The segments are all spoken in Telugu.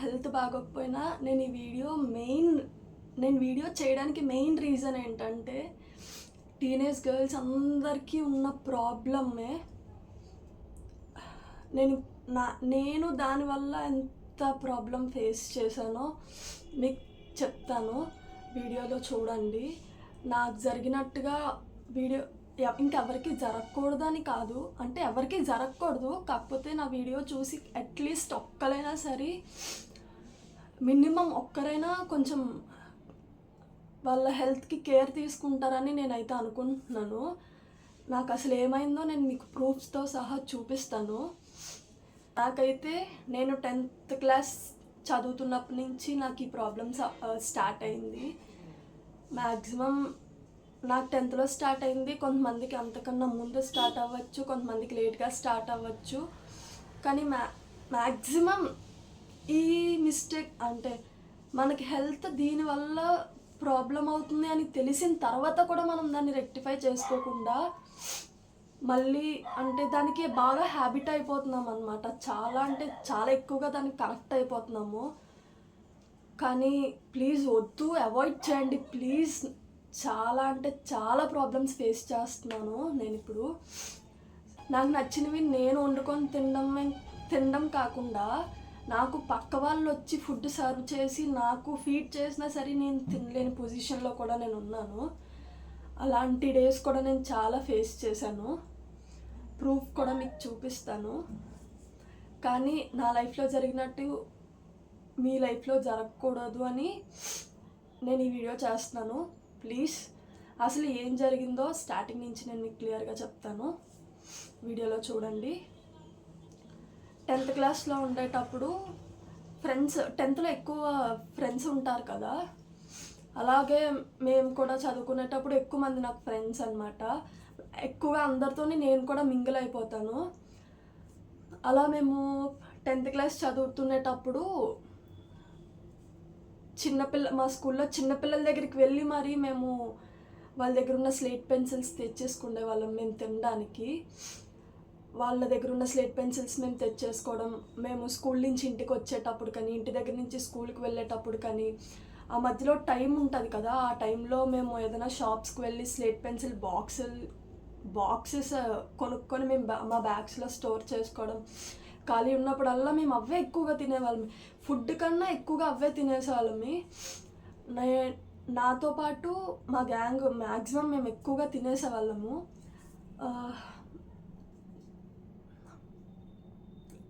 హెల్త్ బాగోకపోయినా నేను ఈ వీడియో మెయిన్ నేను వీడియో చేయడానికి మెయిన్ రీజన్ ఏంటంటే టీనేజ్ గర్ల్స్ అందరికీ ఉన్న ప్రాబ్లమే. నేను నా నేను దానివల్ల ఎంత ప్రాబ్లం ఫేస్ చేశానో మీకు చెప్తాను వీడియోలో చూడండి. నాకు జరిగినట్టుగా వీడియో ఇంకెవరికి జరగకూడదని కాదు అంటే ఎవరికి జరగకూడదు కాకపోతే నా వీడియో చూసి అట్లీస్ట్ ఒక్కలైనా సరే మినిమం ఒక్కరైనా కొంచెం వాళ్ళ హెల్త్కి కేర్ తీసుకుంటారని నేనైతే అనుకుంటున్నాను. నాకు అసలు ఏమైందో నేను మీకు ప్రూఫ్స్తో సహా చూపిస్తాను. నాకైతే నేను టెన్త్ క్లాస్ చదువుతున్నప్పటి నుంచి నాకు ఈ ప్రాబ్లమ్స్ స్టార్ట్ అయింది. మ్యాక్సిమం నాకు టెన్త్లో స్టార్ట్ అయింది. కొంతమందికి అంతకన్నా ముందు స్టార్ట్ అవ్వచ్చు కొంతమందికి లేట్గా స్టార్ట్ అవ్వచ్చు. కానీ మ్యా మ్యాక్సిమం ఈ మిస్టేక్ అంటే మనకి హెల్త్ దీనివల్ల ప్రాబ్లం అవుతుంది అని తెలిసిన తర్వాత కూడా మనం దాన్ని రెక్టిఫై చేసుకోకుండా మళ్ళీ అంటే దానికి బాగా హ్యాబిట్ అయిపోతున్నాం అనమాట చాలా అంటే చాలా ఎక్కువగా దానికి కరెక్ట్ అయిపోతున్నాము. కానీ ప్లీజ్ వద్దు అవాయిడ్ చేయండి. ప్లీజ్ చాలా అంటే చాలా ప్రాబ్లమ్స్ ఫేస్ చేస్తున్నాను నేను ఇప్పుడు. నాకు నచ్చినవి నేను వండుకొని తినడం తినడం కాకుండా నాకు పక్క వాళ్ళు వచ్చి ఫుడ్ సర్వ్ చేసి నాకు ఫీడ్ చేసినా సరే నేను తినలేని పొజిషన్లో కూడా నేను ఉన్నాను. అలాంటి డేస్ కూడా నేను చాలా ఫేస్ చేశాను. ప్రూఫ్ కూడా మీకు చూపిస్తాను. కానీ నా లైఫ్లో జరిగినట్టు మీ లైఫ్లో జరగకూడదు అని నేను ఈ వీడియో చేస్తున్నాను. ప్లీజ్ అసలు ఏం జరిగిందో స్టార్టింగ్ నుంచి నేను మీకు క్లియర్గా చెప్తాను. వీడియోలో చూడండి. టెన్త్ క్లాస్లో ఉండేటప్పుడు ఫ్రెండ్స్ టెన్త్లో ఎక్కువ ఫ్రెండ్స్ ఉంటారు కదా. అలాగే మేము కూడా చదువుకునేటప్పుడు ఎక్కువ మంది నాకు ఫ్రెండ్స్ అనమాట ఎక్కువగా అందరితోని నేను కూడా మింగిల్ అయిపోతాను. అలా మేము టెన్త్ క్లాస్ చదువుతునేటప్పుడు చిన్నపిల్ల మా స్కూల్లో చిన్నపిల్లల దగ్గరికి వెళ్ళి మరీ మేము వాళ్ళ దగ్గర ఉన్న స్లేట్ పెన్సిల్స్ తెచ్చేసుకునే వాళ్ళం మేము తినడానికి. వాళ్ళ దగ్గర ఉన్న స్లేట్ పెన్సిల్స్ మేము తెచ్చేసుకోవడం మేము స్కూల్ నుంచి ఇంటికి వచ్చేటప్పుడు కానీ ఇంటి దగ్గర నుంచి స్కూల్కి వెళ్ళేటప్పుడు కానీ ఆ మధ్యలో టైం ఉంటుంది కదా ఆ టైంలో మేము ఏదైనా షాప్స్కి వెళ్ళి స్లేట్ పెన్సిల్ బాక్సులు బాక్సెస్ కొనుక్కొని మేము మా బ్యాగ్స్లో స్టోర్ చేసుకోవడం. ఖాళీ ఉన్నప్పుడల్లా మేము అవే ఎక్కువగా తినేవాళ్ళం. ఫుడ్ కన్నా ఎక్కువగా అవే తినేసేవాళ్ళమి. నే నాతో పాటు మా గ్యాంగ్ మ్యాక్సిమం మేము ఎక్కువగా తినేసేవాళ్ళము ఆ,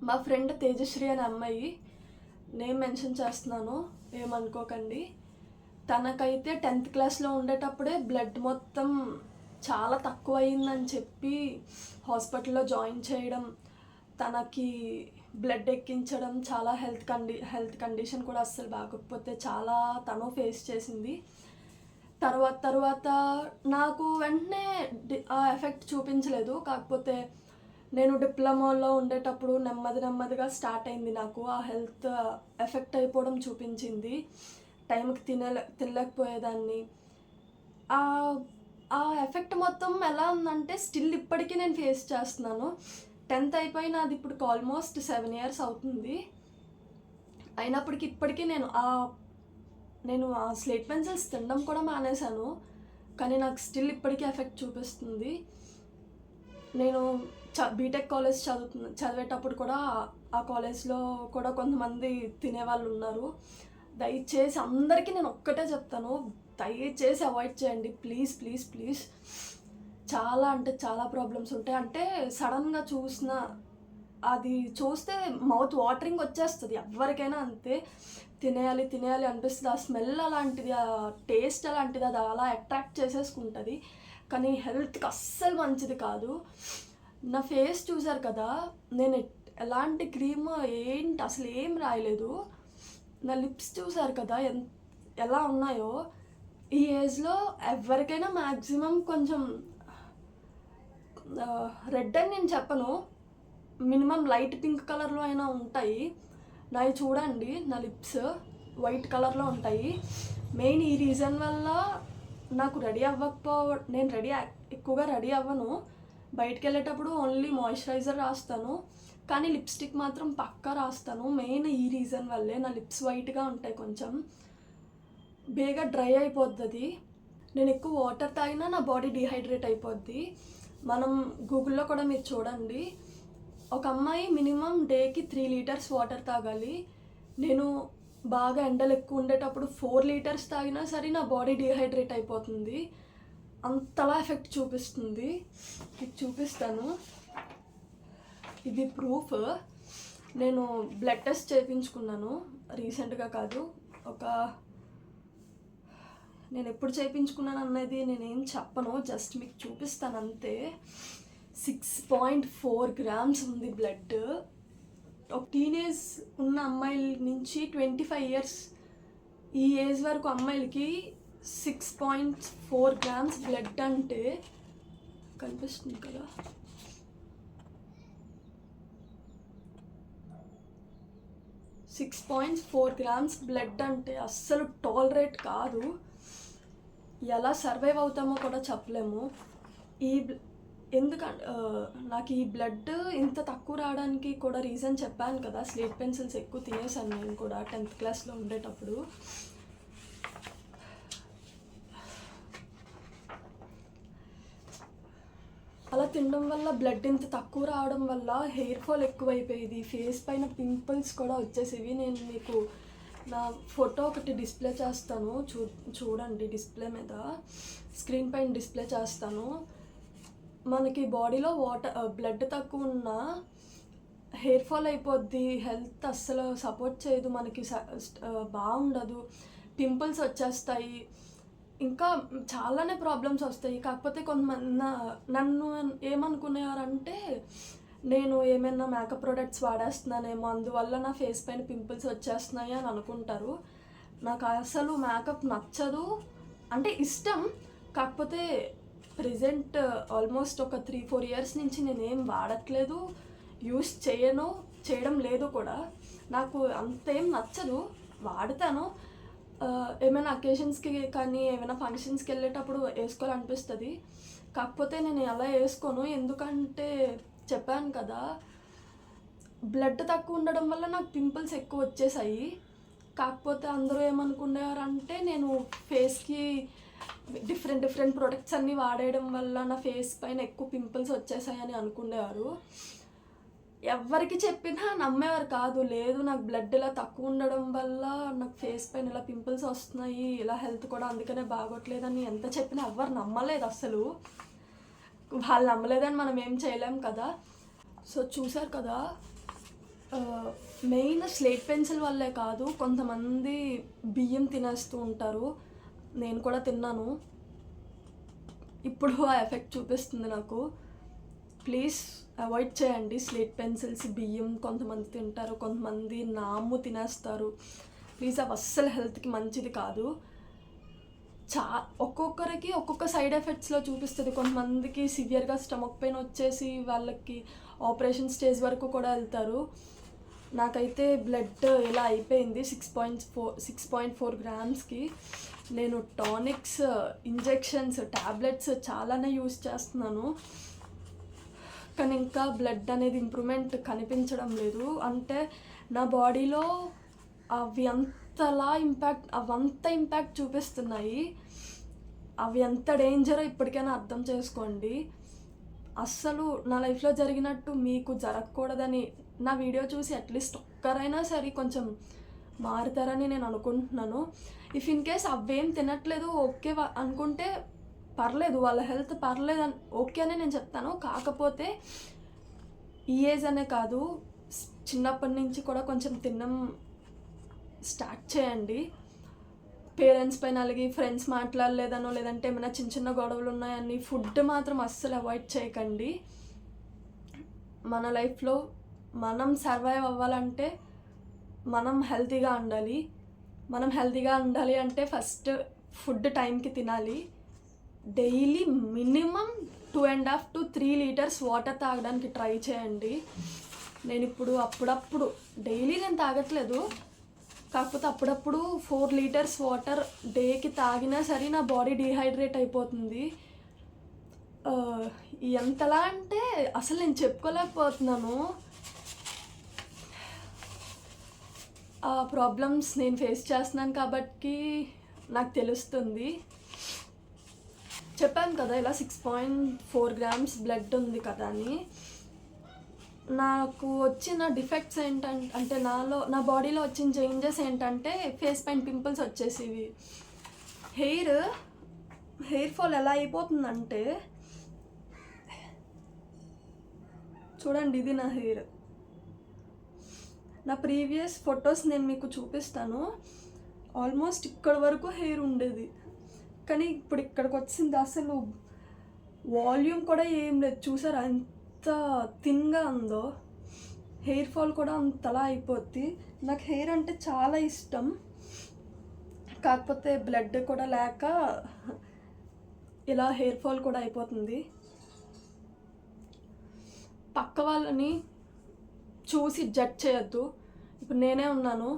మా ఫ్రెండ్ తేజశ్రీ అనే అమ్మాయి నేను మెన్షన్ చేస్తున్నాను ఏమనుకోకండి. తనకైతే టెన్త్ క్లాస్లో ఉండేటప్పుడే బ్లడ్ మొత్తం చాలా తక్కువ అయిందని చెప్పి హాస్పిటల్లో జాయిన్ చేయడం తనకి బ్లడ్ ఎక్కించడం చాలా హెల్త్ కండి హెల్త్ కండిషన్ కూడా అస్సలు బాగోకపోతే చాలా తను ఫేస్ చేసింది. తర్వాత తర్వాత నాకు వెంటనే ఆ ఎఫెక్ట్ చూపించలేదు. కాకపోతే నేను డిప్లొమాలో ఉండేటప్పుడు నెమ్మది నెమ్మదిగా స్టార్ట్ అయింది నాకు. ఆ హెల్త్ ఎఫెక్ట్ అయిపోవడం చూపించింది. టైంకి తినలే తినలేకపోయేదాన్ని. ఆ ఎఫెక్ట్ మొత్తం ఎలా ఉందంటే స్టిల్ ఇప్పటికీ నేను ఫేస్ చేస్తున్నాను. టెన్త్ అయిపోయిన అది ఇప్పుడు ఆల్మోస్ట్ సెవెన్ ఇయర్స్ అవుతుంది. అయినప్పటికీ ఇప్పటికీ నేను ఆ నేను ఆ స్లేట్ పెన్సిల్స్ తినడం కూడా మానేశాను. కానీ నాకు స్టిల్ ఇప్పటికీ ఎఫెక్ట్ చూపిస్తుంది. నేను చ బీటెక్ కాలేజ్ చదువుతున్న చదివేటప్పుడు కూడా ఆ కాలేజ్లో కూడా కొంతమంది తినేవాళ్ళు ఉన్నారు. దయచేసి అందరికీ నేను ఒక్కటే చెప్తాను. దయచేసి అవాయిడ్ చేయండి. Please please please. చాలా అంటే చాలా ప్రాబ్లమ్స్ ఉంటాయి. అంటే సడన్గా చూసిన అది చూస్తే మౌత్ వాటరింగ్ వచ్చేస్తుంది. ఎవరికైనా అంతే. తినేయాలి తినేయాలి అనిపిస్తుంది. ఆ స్మెల్ అలాంటిది ఆ టేస్ట్ అలాంటిది అది అలా అట్రాక్ట్ చేసేసుకుంటుంది. కానీ హెల్త్కి అస్సలు మంచిది కాదు. నా ఫేస్ చూసారు కదా నేను ఎలాంటి క్రీమ్ ఏంటి అసలు ఏం రాయలేదు. నా లిప్స్ చూసారు కదా ఎన్ ఎలా ఉన్నాయో. ఈ ఏజ్లో ఎవరికైనా మ్యాక్సిమం కొంచెం రెడ్ అని నేను చెప్పను. మినిమం లైట్ పింక్ కలర్లో అయినా ఉంటాయి. నావి చూడండి నా లిప్స్ వైట్ కలర్లో ఉంటాయి. మెయిన్ ఈ రీజన్ వల్ల నాకు రెడీ అవ్వకపో నేను రెడీ ఎక్కువగా రెడీ అవ్వను. బయటికి వెళ్ళేటప్పుడు ఓన్లీ మాయిశ్చరైజర్ రాస్తాను. కానీ లిప్స్టిక్ మాత్రం పక్కా రాస్తాను. మెయిన్ ఈ రీజన్ వల్లే నా లిప్స్ వైట్గా ఉంటాయి కొంచెం. బేగా డ్రై అయిపోద్ది నేను ఎక్కువ వాటర్ తాగినా నా బాడీ డిహైడ్రేట్ అయిపోద్ది. మనం గూగుల్లో కూడా మీరు చూడండి. ఒక అమ్మాయి మినిమం డేకి త్రీ లీటర్స్ వాటర్ తాగాలి. నేను బాగా ఎండలు ఎక్కువ ఉండేటప్పుడు ఫోర్ లీటర్స్ తాగినా సరే నా బాడీ డిహైడ్రేట్ అయిపోతుంది. అంతలా ఎఫెక్ట్ చూపిస్తుంది. ఇది చూపిస్తాను. ఇది ప్రూఫ్. నేను బ్లడ్ టెస్ట్ చేయించుకున్నాను. రీసెంట్గా కాదు ఒక నేను ఎప్పుడు చేయించుకున్నాను అన్నది నేనేం చెప్పను. జస్ట్ మీకు చూపిస్తాను అంతే. సిక్స్ పాయింట్ ఫోర్ గ్రామ్స్ ఉంది బ్లడ్. ఒక టీనేజ్ ఉన్న అమ్మాయిల నుంచి ట్వంటీ ఫైవ్ ఇయర్స్ ఈ ఏజ్ వరకు అమ్మాయిలకి six point four grams blood అంటే కనిపిస్తుంది కదా. Six point four grams blood అంటే అస్సలు టాలరేట్ కాదు. ఎలా సర్వైవ్ అవుతామో కూడా చెప్పలేము. ఈ ఎందుకంటే నాకు ఈ బ్లడ్ ఇంత తక్కువ రావడానికి కూడా రీజన్ చెప్పాను కదా. స్లేట్ పెన్సిల్స్ ఎక్కువ తినేసాను నేను కూడా టెన్త్ క్లాస్లో ఉండేటప్పుడు అలా తినడం వల్ల బ్లడ్ ఇంత తక్కువ రావడం వల్ల హెయిర్ ఫాల్ ఎక్కువైపోయేది. ఫేస్ పైన పింపుల్స్ కూడా వచ్చేసేవి. నేను మీకు నా ఫోటో ఒకటి డిస్ప్లే చేస్తాను. చూ చూడండి డిస్ప్లే మీద. స్క్రీన్ పైన డిస్ప్లే చేస్తాను. మనకి బాడీలో వాటర్ బ్లడ్ తక్కువ ఉన్నా హెయిర్ ఫాల్ అయిపోద్ది. హెల్త్ అస్సలు సపోర్ట్ చేయదు. మనకి uh, బాగుండదు. పింపుల్స్ వచ్చేస్తాయి. ఇంకా చాలానే ప్రాబ్లమ్స్ వస్తాయి. కాకపోతే కొంతమంది నన్ను ఏమనుకునేవారంటే నేను ఏమైనా మేకప్ ప్రోడక్ట్స్ వాడేస్తున్నానేమో అందువల్ల నా ఫేస్ పైన పింపుల్స్ వచ్చేస్తున్నాయి అని అనుకుంటారు. నాకు అసలు మేకప్ నచ్చదు. అంటే ఇష్టం. కాకపోతే ప్రజెంట్ ఆల్మోస్ట్ ఒక త్రీ ఫోర్ ఇయర్స్ నుంచి నేనేం వాడట్లేదు. యూస్ చేయను చేయడం లేదు కూడా. నాకు అంతేం నచ్చదు. వాడతాను. ఏమైనా అకేషన్స్కి కానీ ఏమైనా ఫంక్షన్స్కి వెళ్ళేటప్పుడు వేసుకోవాలనిపిస్తుంది. కాకపోతే నేను అలా వేసుకోను? ఎందుకంటే చెప్పాను కదా బ్లడ్ తక్కువ ఉండడం వల్ల నాకు పింపుల్స్ ఎక్కువ వచ్చేసాయి. కాకపోతే అందరూ ఏమనుకునేవారంటే నేను ఫేస్కి డిఫరెంట్ డిఫరెంట్ ప్రొడక్ట్స్ అన్నీ వాడేయడం వల్ల నా ఫేస్ పైన ఎక్కువ పింపుల్స్ వచ్చేసాయని అనుకునేవారు. ఎవరికి చెప్పినా నమ్మేవారు కాదు. లేదు నాకు బ్లడ్ ఇలా తక్కువ ఉండడం వల్ల నాకు ఫేస్ పైన ఇలా పింపుల్స్ వస్తున్నాయి ఇలా హెల్త్ కూడా అందుకనే బాగోట్లేదని ఎంత చెప్పినా ఎవరు నమ్మలేదు అసలు. వాళ్ళు నమ్మలేదని మనం ఏం చేయలేం కదా. సో చూసారు కదా మెయిన్ స్లేట్ పెన్సిల్ వల్లే కాదు కొంతమంది బియ్యం తినేస్తూ ఉంటారు. నేను కూడా తిన్నాను. ఇప్పుడు ఆ ఎఫెక్ట్ చూపిస్తుంది నాకు. ప్లీజ్ అవాయిడ్ చేయండి. స్లేట్ పెన్సిల్స్ బియ్యం కొంతమంది తింటారు కొంతమంది నాము తినేస్తారు. ప్లీజ్ అవి అస్సలు హెల్త్కి మంచిది కాదు. చా ఒక్కొక్కరికి ఒక్కొక్క సైడ్ ఎఫెక్ట్స్లో చూపిస్తుంది. కొంతమందికి సివియర్గా స్టమక్ పెయిన్ వచ్చేసి వాళ్ళకి ఆపరేషన్ స్టేజ్ వరకు కూడా వెళ్తారు. నాకైతే బ్లడ్ ఇలా అయిపోయింది. Six point four six point four గ్రామ్స్కి నేను టానిక్స్ ఇంజెక్షన్స్ ట్యాబ్లెట్స్ చాలానే యూస్ చేస్తున్నాను. కానీ ఇంకా బ్లడ్ అనేది ఇంప్రూవ్మెంట్ కనిపించడం లేదు. అంటే నా బాడీలో అవి అంతలా ఇంపాక్ట్ అవంత ఇంపాక్ట్ చూపిస్తున్నాయి. అవి ఎంత డేంజరో ఇప్పటికైనా అర్థం చేసుకోండి. అస్సలు నా లైఫ్లో జరిగినట్టు మీకు జరగకూడదని నా వీడియో చూసి అట్లీస్ట్ ఒక్కరైనా సరే కొంచెం మారుతారని నేను అనుకుంటున్నాను. ఇఫ్ ఇన్ కేస్ అవేం తినట్లేదు ఓకే అనుకుంటే పర్లేదు వాళ్ళ హెల్త్ పర్లేదు అని ఓకే అనే నేను చెప్తాను. కాకపోతే ఈ ఏజ్ అనే కాదు చిన్నప్పటి నుంచి కూడా కొంచెం తినడం స్టార్ట్ చేయండి. పేరెంట్స్ పైన అలాగే ఫ్రెండ్స్ మాట్లాడలేదనో లేదంటే ఏమైనా చిన్న చిన్న గొడవలు ఉన్నాయని ఫుడ్ మాత్రం అస్సలు అవాయిడ్ చేయకండి. మన లైఫ్లో మనం సర్వైవ్ అవ్వాలంటే మనం హెల్తీగా ఉండాలి. మనం హెల్తీగా ఉండాలి అంటే ఫస్ట్ ఫుడ్ టైంకి తినాలి. Daily minimum two and half to three litres water తాగడానికి ట్రై చేయండి. నేను ఇప్పుడు అప్పుడప్పుడు డైలీ నేను తాగట్లేదు. కాకపోతే అప్పుడప్పుడు ఫోర్ లీటర్స్ వాటర్ డేకి తాగినా సరే నా బాడీ డీహైడ్రేట్ అయిపోతుంది. ఎంతలా అంటే అసలు నేను చెప్పుకోలేకపోతున్నాను. ఆ ప్రాబ్లమ్స్ నేను ఫేస్ చేస్తున్నాను కాబట్టి నాకు తెలుస్తుంది. చెప్పాను కదా ఇలా six point four grams blood ఉంది కదా అని. నాకు వచ్చిన డిఫెక్ట్స్ ఏంటంటే అంటే నాలో నా బాడీలో వచ్చిన చేంజెస్ ఏంటంటే ఫేస్ పైన పింపుల్స్ వచ్చేసివి. హెయిర్ హెయిర్ ఫాల్ ఎలా అయిపోతుందంటే చూడండి ఇది నా హెయిర్ నా ప్రీవియస్ ఫొటోస్ నేను మీకు చూపిస్తాను. ఆల్మోస్ట్ ఇక్కడ వరకు హెయిర్ ఉండేది. కానీ ఇప్పుడు ఇక్కడికి వచ్చింది అసలు వాల్యూమ్ కూడా ఏం లేదు. చూసారా ఎంత థిన్గా ఉందో. హెయిర్ ఫాల్ కూడా అంతలా అయిపోద్ది. నాకు హెయిర్ అంటే చాలా ఇష్టం. కాకపోతే బ్లడ్ కూడా లేక ఇలా హెయిర్ ఫాల్ కూడా అయిపోతుంది. పక్క వాళ్ళని చూసి జడ్జ్ చేయొద్దు. ఇప్పుడు నేనే ఉన్నాను.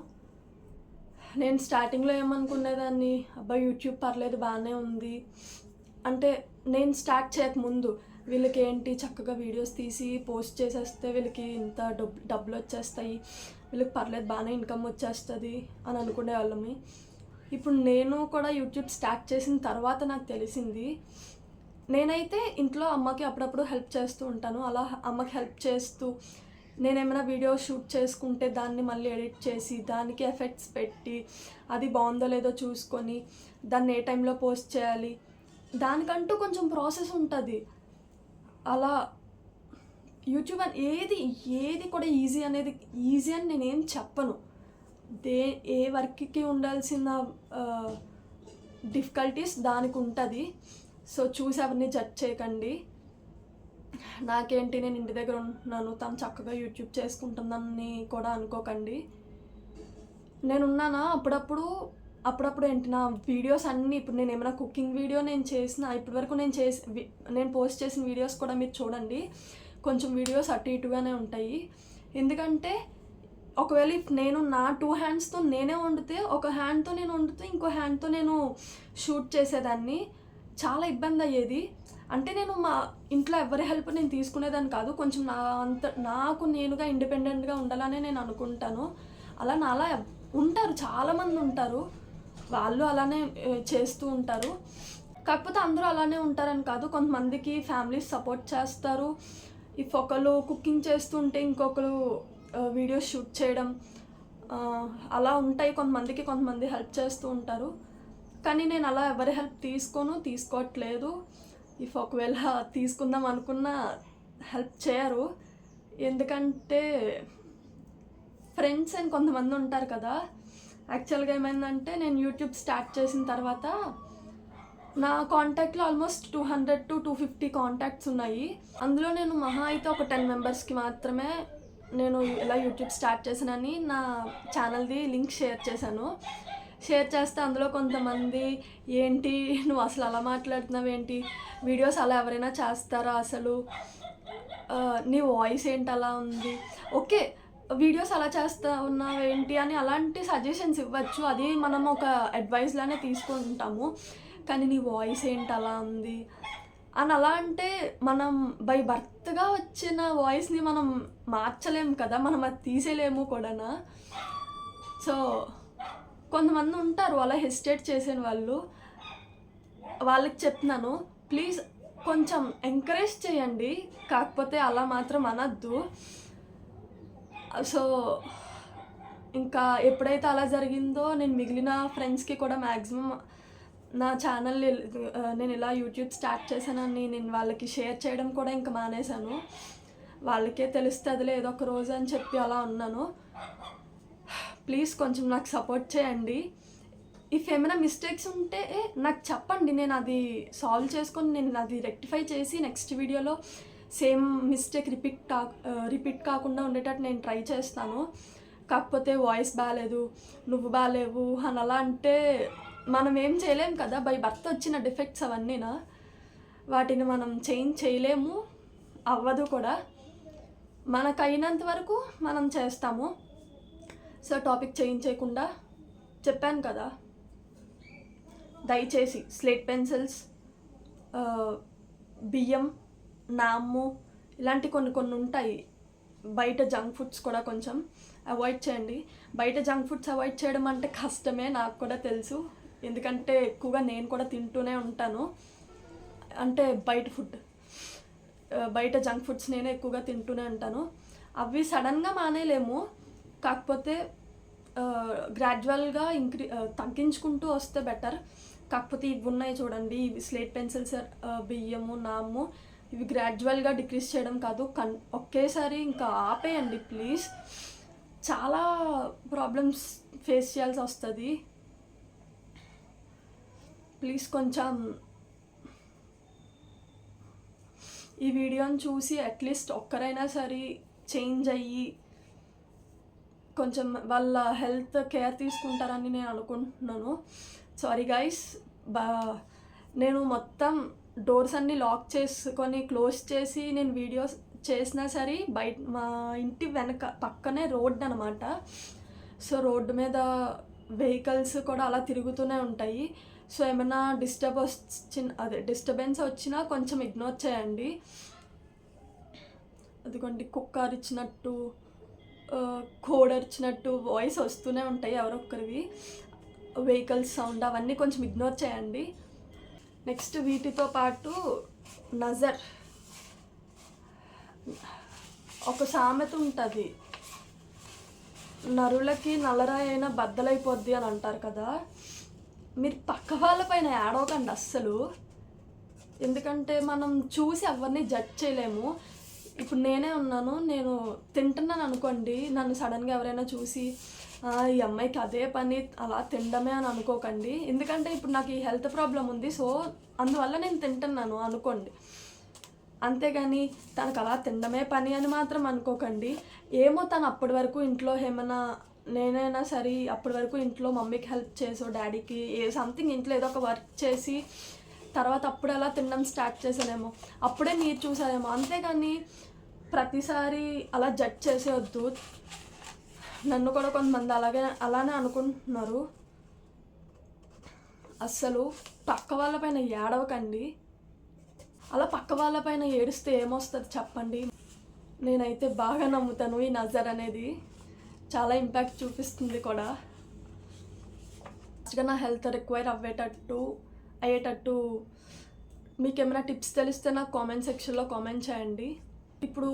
నేను స్టార్టింగ్లో ఏమనుకునేదాన్ని? అబ్బా యూట్యూబ్ పర్లేదు బాగానే ఉంది. అంటే నేను స్టార్ట్ చేయకముందు వీళ్ళకి ఏంటి చక్కగా వీడియోస్ తీసి పోస్ట్ చేసేస్తే వీళ్ళకి ఇంత డబ్బు డబ్బులు వచ్చేస్తాయి. వీళ్ళకి పర్లేదు బాగానే ఇన్కమ్ వచ్చేస్తుంది అని అనుకునే వాళ్ళమే. ఇప్పుడు నేను కూడా యూట్యూబ్ స్టార్ట్ చేసిన తర్వాత నాకు తెలిసింది నేనైతే ఇంట్లో అమ్మకి అప్పుడప్పుడు హెల్ప్ చేస్తూ ఉంటాను. అలా అమ్మకి హెల్ప్ చేస్తూ నేను ఏమైనా వీడియో షూట్ చేసుకుంటే దాన్ని మళ్ళీ ఎడిట్ చేసి దానికి ఎఫెక్ట్స్ పెట్టి అది బాగుందో లేదో చూసుకొని దాన్ని ఏ టైంలో పోస్ట్ చేయాలి. దానికంటూ కొంచెం ప్రాసెస్ ఉంటుంది. అలా యూట్యూబ్ అని ఏది ఏది కూడా ఈజీ అనేది ఈజీ అని నేనేం చెప్పను. దే ఏ వర్క్కి ఉండాల్సిన డిఫికల్టీస్ దానికి ఉంటుంది. సో చూసి అవన్నీ జడ్జ్ చేయకండి. నాకేంటి నేను ఇంటి దగ్గర ఉంటున్నాను తను చక్కగా యూట్యూబ్ చేసుకుంటుందని కూడా అనుకోకండి. నేనున్నానా? అప్పుడప్పుడు అప్పుడప్పుడు ఏంటి నా వీడియోస్ అన్నీ ఇప్పుడు నేను ఏమైనా కుకింగ్ వీడియో నేను చేసిన ఇప్పటి వరకు నేను చేసి నేను పోస్ట్ చేసిన వీడియోస్ కూడా మీరు చూడండి. కొంచెం వీడియోస్ అటు ఇటుగానే ఉంటాయి. ఎందుకంటే ఒకవేళ నేను నా టూ హ్యాండ్స్తో నేనే వండితే ఒక హ్యాండ్తో నేను వండితే ఇంకో హ్యాండ్తో నేను షూట్ చేసేదాన్ని. చాలా ఇబ్బంది అయ్యేది. అంటే నేను మా ఇంట్లో ఎవరి హెల్ప్ నేను తీసుకునేదాన్ని కాదు. కొంచెం నా అంత నాకు నేనుగా ఇండిపెండెంట్గా ఉండాలనే నేను అనుకుంటాను. అలా నాలా అలా ఉంటారు. చాలామంది ఉంటారు. వాళ్ళు అలానే చేస్తూ ఉంటారు. కాకపోతే అందరూ అలానే ఉంటారని కాదు. కొంతమందికి ఫ్యామిలీస్ సపోర్ట్ చేస్తారు. ఇఫ్ ఒకరు కుకింగ్ చేస్తుంటే ఇంకొకరు వీడియోస్ షూట్ చేయడం అలా ఉంటాయి. కొంతమందికి కొంతమంది హెల్ప్ చేస్తూ ఉంటారు. కానీ నేను అలా ఎవరి హెల్ప్ తీసుకోను తీసుకోవట్లేదు ఇఫ్ ఒకవేళ తీసుకుందాం అనుకున్న హెల్ప్ చేయరు. ఎందుకంటే ఫ్రెండ్స్ అని కొంతమంది ఉంటారు కదా. యాక్చువల్గా ఏమైందంటే నేను యూట్యూబ్ స్టార్ట్ చేసిన తర్వాత నా కాంటాక్ట్లో almost two hundred to two fifty contacts ఉన్నాయి. అందులో నేను మహా అయితే ఒక టెన్ మెంబర్స్కి మాత్రమే నేను ఇలా యూట్యూబ్ స్టార్ట్ చేశానని నా ఛానల్ది లింక్ షేర్ చేశాను. షేర్ చేస్తే అందులో కొంతమంది ఏంటి నువ్వు అసలు అలా మాట్లాడుతున్నావు ఏంటి? వీడియోస్ అలా ఎవరైనా చేస్తారా అసలు? నీ వాయిస్ ఏంటి అలా ఉంది? ఓకే వీడియోస్ అలా చేస్తా ఉన్నావు ఏంటి? అని అలాంటి సజెషన్స్ ఇవ్వచ్చు. అది మనం ఒక అడ్వైస్లానే తీసుకుంటాము. కానీ నీ వాయిస్ ఏంటి అలా ఉంది? అని అలా అంటే మనం బై బర్త్గా వచ్చిన వాయిస్ని మనం మార్చలేము కదా మనం అది తీసేయలేము కూడానా? సో కొంతమంది ఉంటారు అలా హెసిటేట్ చేసిన వాళ్ళు. వాళ్ళకి చెప్తున్నాను ప్లీజ్ కొంచెం ఎంకరేజ్ చేయండి కాకపోతే అలా మాత్రం అనద్దు. సో ఇంకా ఎప్పుడైతే అలా జరిగిందో నేను మిగిలిన ఫ్రెండ్స్కి కూడా మ్యాక్సిమం నా ఛానల్ నేను ఇలా యూట్యూబ్ స్టార్ట్ చేశానని నేను వాళ్ళకి షేర్ చేయడం కూడా ఇంకా మానేశాను. వాళ్ళకే తెలుస్తుందిలే ఏదో ఒక రోజు అని చెప్పి అలా ఉన్నాను. ప్లీజ్ కొంచెం నాకు సపోర్ట్ చేయండి. ఇఫ్ ఏమైనా మిస్టేక్స్ ఉంటే నాకు చెప్పండి. నేను అది సాల్వ్ చేసుకొని నేను అది రెక్టిఫై చేసి నెక్స్ట్ వీడియోలో సేమ్ మిస్టేక్ రిపీట్ కా రిపీట్ కాకుండా ఉండేటట్టు నేను ట్రై చేస్తాను. కాకపోతే వాయిస్ బాగాలేదు నువ్వు బాగాలేవు అని అలా అంటే మనం ఏం చేయలేము కదా. బై బర్త్ వచ్చిన డిఫెక్ట్స్ అవన్నీనా. వాటిని మనం చేంజ్ చేయలేము. అవ్వదు కూడా. మనకైనంత వరకు మనం చేస్తాము. సార్ టాపిక్ చేయించేయకుండా చెప్పాను కదా. దయచేసి స్లేట్ పెన్సిల్స్ బియ్యం నాము ఇలాంటి కొన్ని కొన్ని ఉంటాయి. బయట జంక్ ఫుడ్స్ కూడా కొంచెం అవాయిడ్ చేయండి. బయట జంక్ ఫుడ్స్ అవాయిడ్ చేయడం అంటే కష్టమే నాకు కూడా తెలుసు. ఎందుకంటే ఎక్కువగా నేను కూడా తింటూనే ఉంటాను. అంటే బయట ఫుడ్ బయట జంక్ ఫుడ్స్ నేనే ఎక్కువగా తింటూనే ఉంటాను. అవి సడన్గా మానేయలేము. కాకపోతే గ్రాడ్యువల్గా ఇంక్రీ తగ్గించుకుంటూ వస్తే బెటర్ కాకపోతే ఇవి ఉన్నాయి చూడండి ఇవి స్లేట్ పెన్సిల్స్ బియ్యము నాము ఇవి గ్రాడ్యువల్గా డిక్రీస్ చేయడం కాదు. కన్ ఒకేసారి ఇంకా ఆపేయండి ప్లీజ్ చాలా ప్రాబ్లమ్స్ ఫేస్ చేయాల్సి వస్తుంది. ప్లీజ్ కొంచెం ఈ వీడియోని చూసి అట్లీస్ట్ ఒక్కరైనా సరే చేంజ్ అయ్యి కొంచెం వాళ్ళ హెల్త్ కేర్ తీసుకుంటారని నేను అనుకుంటున్నాను. సారీ గైస్ బా నేను మొత్తం డోర్స్ అన్ని లాక్ చేసుకొని క్లోజ్ చేసి నేను వీడియోస్ చేసినా సరే బయట మా ఇంటి వెనక పక్కనే రోడ్ అనమాట సో రోడ్డు మీద వెహికల్స్ కూడా అలా తిరుగుతూనే ఉంటాయి. సో ఏమైనా డిస్టర్బ్ వచ్చిన అదే డిస్టర్బెన్స్ వచ్చినా కొంచెం ఇగ్నోర్ చేయండి. అదిగోండి కుక్క అరిచినట్టు కోడర్చినట్టు వాయిస్ వస్తూనే ఉంటాయి ఎవరొక్కరివి వెహికల్స్ సౌండ్ అవన్నీ కొంచెం ఇగ్నోర్ చేయండి. నెక్స్ట్ వీటితో పాటు నజర్. ఒక సామెత ఉంటుంది. నరులకి నల్లరాయి అయినా బద్దలైపోద్ది అని అంటారు కదా. మీరు పక్క వాళ్ళపైన ఏడవకండి అస్సలు. ఎందుకంటే మనం చూసి ఎవరిని జడ్జ్ చేయలేము. ఇప్పుడు నేనే ఉన్నాను నేను తింటున్నాను అనుకోండి నన్ను సడన్గా ఎవరైనా చూసి ఈ అమ్మాయికి అదే పని అలా తినడమే అని అనుకోకండి. ఎందుకంటే ఇప్పుడు నాకు ఈ హెల్త్ ప్రాబ్లం ఉంది సో అందువల్ల నేను తింటున్నాను అనుకోండి. అంతేగాని తనకు అలా తినడమే పని అని మాత్రం అనుకోకండి. ఏమో తను అప్పటి వరకు ఇంట్లో ఏమైనా నేనైనా సరే అప్పటి వరకు ఇంట్లో మమ్మీకి హెల్ప్ చేసో డాడీకి ఏ సంథింగ్ ఇంట్లో ఏదో ఒక వర్క్ చేసి తర్వాత అప్పుడు అలా తినడం స్టార్ట్ చేశానేమో అప్పుడే మీరు చూసారేమో అంతేగాని ప్రతిసారి అలా జడ్జ్ చేసేవద్దు నన్ను కూడా కొంతమంది అలాగే అలానే అనుకుంటున్నారు. అస్సలు పక్క వాళ్ళపైన ఏడవకండి. అలా పక్క వాళ్ళపైన ఏడిస్తే ఏమొస్తుంది చెప్పండి. నేనైతే బాగా నమ్ముతాను ఈ నజర్ అనేది. చాలా ఇంపాక్ట్ చూపిస్తుంది కూడా. ఫస్ట్గా నా హెల్త్ రిక్వైర్ అవ్వేటట్టు అయ్యేటట్టు మీకు ఏమైనా టిప్స్ తెలిస్తే నాకు కామెంట్ సెక్షన్లో కామెంట్ చేయండి. ఇప్పుడు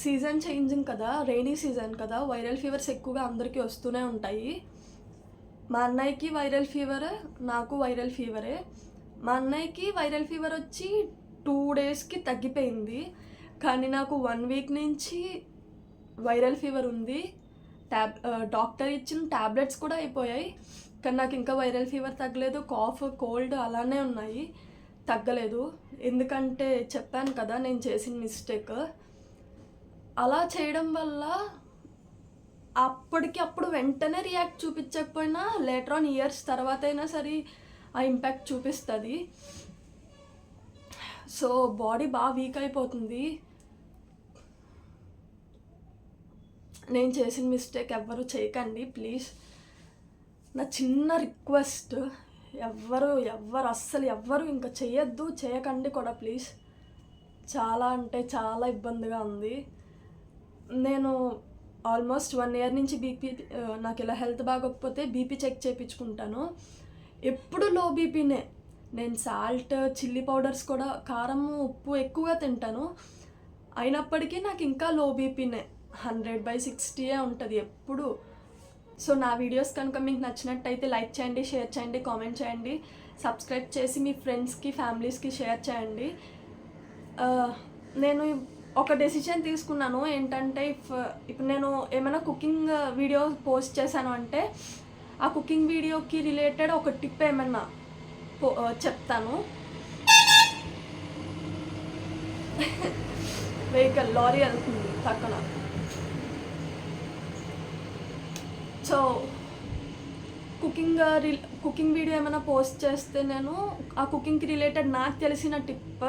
సీజన్ చేంజింగ్ కదా రైనీ సీజన్ కదా వైరల్ ఫీవర్స్ ఎక్కువగా అందరికీ వస్తూనే ఉంటాయి. మా అన్నయ్యకి వైరల్ ఫీవర్ నాకు వైరల్ ఫీవరే. మా అన్నయ్యకి వైరల్ ఫీవర్ వచ్చి టూ డేస్కి తగ్గిపోయింది. కానీ నాకు వన్ వీక్ నుంచి వైరల్ ఫీవర్ ఉంది. ట్యాబ్ డాక్టర్ ఇచ్చిన ట్యాబ్లెట్స్ కూడా అయిపోయాయి. కానీ నాకు ఇంకా వైరల్ ఫీవర్ తగ్గలేదు కాఫ్ కోల్డ్ అలానే ఉన్నాయి. తగ్గలేదు. ఎందుకంటే చెప్పాను కదా నేను చేసిన మిస్టేక్. అలా చేయడం వల్ల అప్పటికి అప్పుడు వెంటనే రియాక్ట్ చూపించకపోయినా లేటర్ ఆన్ ఇయర్స్ తర్వాత అయినా సరే ఆ ఇంపాక్ట్ చూపిస్తుంది. సో బాడీ బాగా వీక్ అయిపోతుంది. నేను చేసిన మిస్టేక్ ఎవ్వరు చేయకండి ప్లీజ్ నా చిన్న రిక్వెస్ట్ ఎవ్వరు ఎవ్వరు అస్సలు ఎవ్వరు ఇంకా చేయొద్దు చేయకండి కూడా ప్లీజ్. చాలా అంటే చాలా ఇబ్బందిగా ఉంది. నేను ఆల్మోస్ట్ వన్ ఇయర్ నుంచి బీపీ నాకు ఇలా హెల్త్ బాగోకపోతే బీపీ చెక్ చేయించుకుంటాను ఎప్పుడు లో బీపీనే. నేను సాల్ట్ చిల్లీ పౌడర్స్ కూడా కారం ఉప్పు ఎక్కువగా తింటాను. అయినప్పటికీ నాకు ఇంకా లో బీపీనే. హండ్రెడ్ బై సిక్స్టీయే ఉంటుంది ఎప్పుడు. సో నా వీడియోస్ కనుక మీకు నచ్చినట్టయితే లైక్ చేయండి షేర్ చేయండి కామెంట్ చేయండి. సబ్స్క్రైబ్ చేసి మీ ఫ్రెండ్స్కి ఫ్యామిలీస్కి షేర్ చేయండి. నేను ఒక డెసిషన్ తీసుకున్నాను. ఏంటంటే ఇఫ్ ఇప్పుడు నేను ఏమైనా కుకింగ్ వీడియో పోస్ట్ చేశాను అంటే ఆ కుకింగ్ వీడియోకి రిలేటెడ్ ఒక టిప్ ఏమన్నా పో చెప్తాను. వెహికల్ లారీ వెళ్తుంది పక్కన. సో కుకింగ్ రి- కుకింగ్ వీడియో ఏమైనా పోస్ట్ చేస్తే నేను ఆ కుకింగ్కి రిలేటెడ్ నాకు తెలిసిన టిప్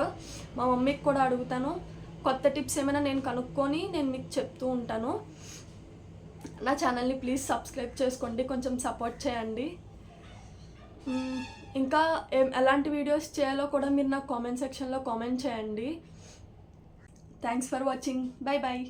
మా మమ్మీకి కూడా అడుగుతాను. కొత్త టిప్స్ ఏమైనా నేను కనుక్కొని నేను మీకు చెప్తూ ఉంటాను. నా ఛానల్ని ప్లీజ్ సబ్స్క్రైబ్ చేసుకోండి కొంచెం సపోర్ట్ చేయండి. ఇంకా ఏం ఎలాంటి వీడియోస్ చేయాలో కూడా మీరు నాకు కామెంట్ సెక్షన్లో కామెంట్ చేయండి. Thanks for watching. Bye bye